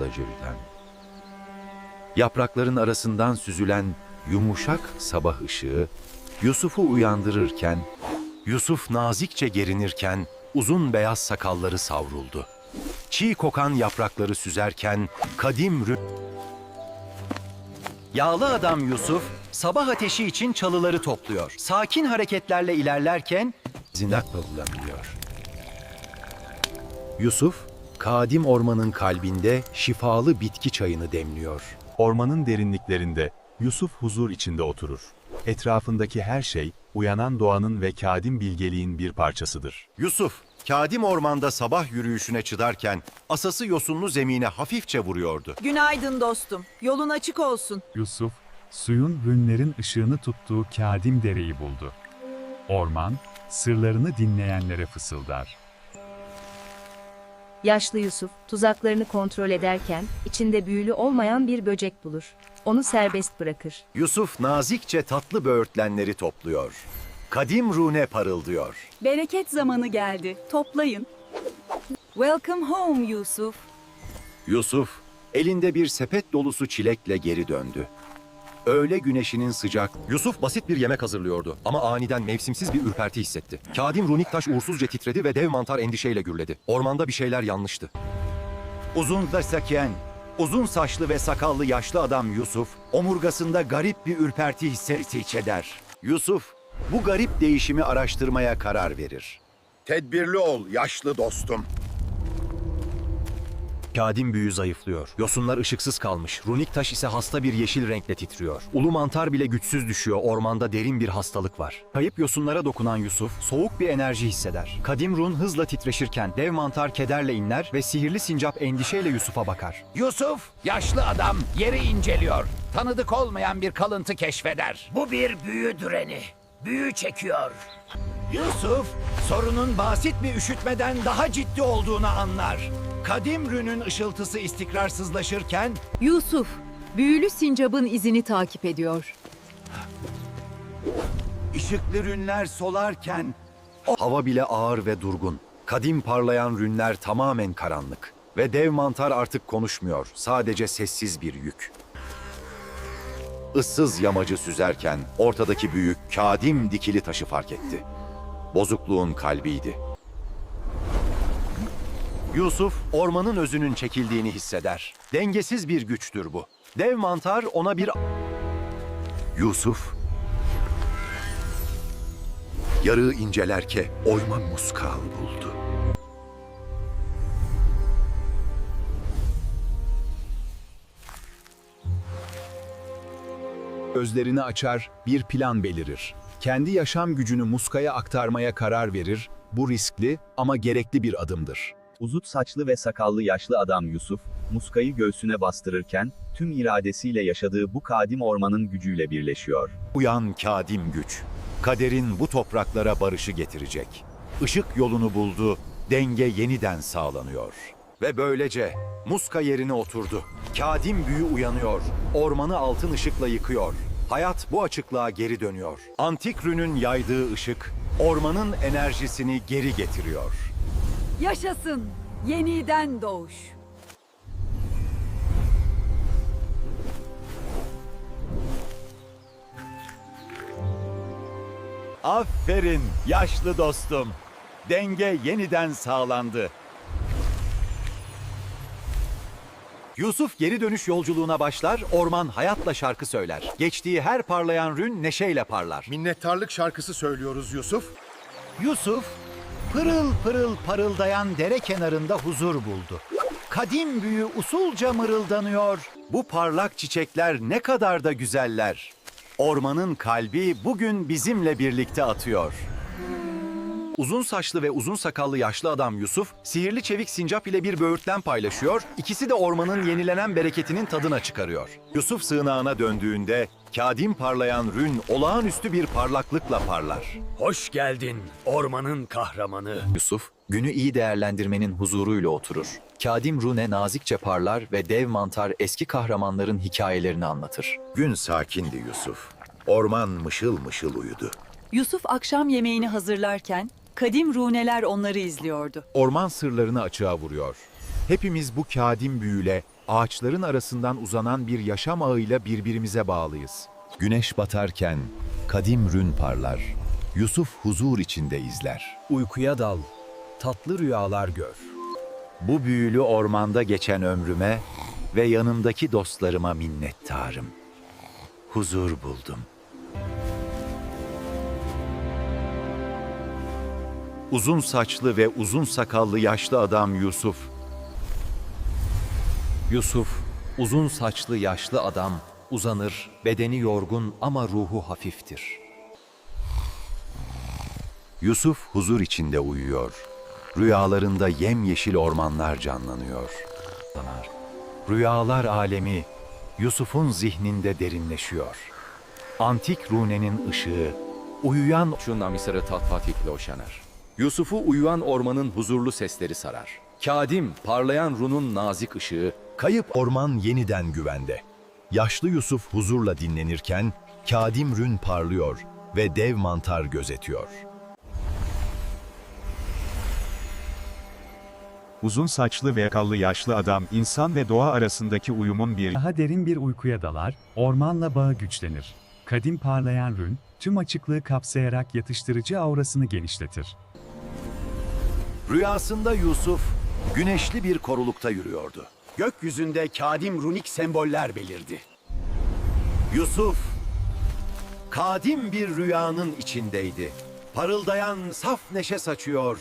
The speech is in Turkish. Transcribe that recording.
Lacivden. Yaprakların arasından süzülen yumuşak sabah ışığı Yusuf'u uyandırırken, Yusuf nazikçe gerinirken uzun beyaz sakalları savruldu. Çiğ kokan yaprakları süzerken kadim rü... Yağlı adam Yusuf, sabah ateşi için çalıları topluyor. Sakin hareketlerle ilerlerken zinakla bulanıyor. Yusuf, kadim ormanın kalbinde şifalı bitki çayını demliyor. Ormanın derinliklerinde Yusuf huzur içinde oturur. Etrafındaki her şey uyanan doğanın ve kadim bilgeliğin bir parçasıdır. Yusuf, kadim ormanda sabah yürüyüşüne çıdarken asası yosunlu zemine hafifçe vuruyordu. Günaydın dostum. Yolun açık olsun. Yusuf, suyun rünlerin ışığını tuttuğu Kadim dereyi buldu. Orman, sırlarını dinleyenlere fısıldar. Yaşlı Yusuf, tuzaklarını kontrol ederken, içinde büyülü olmayan bir böcek bulur. Onu serbest bırakır. Yusuf nazikçe tatlı böğürtlenleri topluyor. Kadim rune parıldıyor. Bereket zamanı geldi. Toplayın. Welcome home Yusuf. Yusuf, elinde bir sepet dolusu çilekle geri döndü. Öğle güneşinin sıcak... Yusuf basit bir yemek hazırlıyordu ama aniden mevsimsiz bir ürperti hissetti. Kadim runik taş uğursuzca titredi ve dev mantar endişeyle gürledi. Ormanda bir şeyler yanlıştı. Uzun da saken, uzun saçlı ve sakallı yaşlı adam Yusuf, omurgasında garip bir ürperti hissi içeder. Yusuf, bu garip değişimi araştırmaya karar verir. Tedbirli ol yaşlı dostum. Kadim büyü zayıflıyor. Yosunlar ışıksız kalmış. Runik taş ise hasta bir yeşil renkle titriyor. Ulu mantar bile güçsüz düşüyor. Ormanda derin bir hastalık var. Kayıp yosunlara dokunan Yusuf soğuk bir enerji hisseder. Kadim run hızla titreşirken dev mantar kederle inler ve sihirli sincap endişeyle Yusuf'a bakar. Yusuf, yaşlı adam yeri inceliyor. Tanıdık olmayan bir kalıntı keşfeder. Bu bir büyü düreni. Büyü çekiyor. Yusuf, sorunun basit bir üşütmeden daha ciddi olduğunu anlar. Kadim rünün ışıltısı istikrarsızlaşırken Yusuf, büyülü sincabın izini takip ediyor. Işıklı rünler solarken... Hava bile ağır ve durgun. Kadim parlayan rünler tamamen karanlık. Ve dev mantar artık konuşmuyor. Sadece sessiz bir yük. Issız yamacı süzerken ortadaki büyük kadim dikili taşı fark etti. Bozukluğun kalbiydi. Yusuf ormanın özünün çekildiğini hisseder. Dengesiz bir güçtür bu. Dev mantar ona bir... Yusuf yarığı incelerke oyma muskal buldu. Gözlerini açar, bir plan belirir. Kendi yaşam gücünü muskaya aktarmaya karar verir. Bu riskli ama gerekli bir adımdır. Uzut saçlı ve sakallı yaşlı adam Yusuf, muskayı göğsüne bastırırken, tüm iradesiyle yaşadığı bu kadim ormanın gücüyle birleşiyor. Uyan kadim güç. Kaderin bu topraklara barışı getirecek. Işık yolunu buldu, denge yeniden sağlanıyor. Ve böylece muska yerine oturdu. Kadim büyü uyanıyor. Ormanı altın ışıkla yıkıyor. Hayat bu açıklığa geri dönüyor. Antik rünün yaydığı ışık ormanın enerjisini geri getiriyor. Yaşasın. Yeniden doğuş. Aferin yaşlı dostum. Denge yeniden sağlandı. Yusuf geri dönüş yolculuğuna başlar, orman hayatla şarkı söyler. Geçtiği her parlayan rün neşeyle parlar. Minnettarlık şarkısı söylüyoruz Yusuf. Yusuf, pırıl pırıl parıldayan dere kenarında huzur buldu. Kadim büyü usulca mırıldanıyor. Bu parlak çiçekler ne kadar da güzeller. Ormanın kalbi bugün bizimle birlikte atıyor. Uzun saçlı ve uzun sakallı yaşlı adam Yusuf, sihirli çevik sincap ile bir böğürtlen paylaşıyor, ikisi de ormanın yenilenen bereketinin tadına çıkarıyor. Yusuf sığınağına döndüğünde, kadim parlayan rün olağanüstü bir parlaklıkla parlar. Hoş geldin ormanın kahramanı. Yusuf, günü iyi değerlendirmenin huzuruyla oturur. Kadim Rune nazikçe parlar ve dev mantar eski kahramanların hikayelerini anlatır. Gün sakindi Yusuf. Orman mışıl mışıl uyudu. Yusuf akşam yemeğini hazırlarken kadim runeler onları izliyordu. Orman sırlarını açığa vuruyor. Hepimiz bu kadim büyüyle ağaçların arasından uzanan bir yaşam ağıyla birbirimize bağlıyız. Güneş batarken kadim rün parlar. Yusuf huzur içinde izler. Uykuya dal, tatlı rüyalar gör. Bu büyülü ormanda geçen ömrüme ve yanımdaki dostlarıma minnettarım. Huzur buldum. Uzun saçlı ve uzun sakallı yaşlı adam Yusuf. Yusuf, uzun saçlı yaşlı adam, uzanır, bedeni yorgun ama ruhu hafiftir. Yusuf huzur içinde uyuyor. Rüyalarında yemyeşil ormanlar canlanıyor. Rüyalar alemi Yusuf'un zihninde derinleşiyor. Antik runenin ışığı uyuyan Şu namisarı tatfatikle oşanar. Yusuf'u uyuyan ormanın huzurlu sesleri sarar. Kadim, parlayan runun nazik ışığı, kayıp orman yeniden güvende. Yaşlı Yusuf huzurla dinlenirken kadim rün parlıyor ve dev mantar gözetiyor. Uzun saçlı ve yakallı yaşlı adam insan ve doğa arasındaki uyumun bir Daha derin bir uykuya dalar, ormanla bağı güçlenir. Kadim parlayan rün, tüm açıklığı kapsayarak yatıştırıcı aurasını genişletir. Rüyasında Yusuf güneşli bir korulukta yürüyordu. Gökyüzünde kadim runik semboller belirdi. Yusuf kadim bir rüyanın içindeydi. Parıldayan saf neşe saçıyor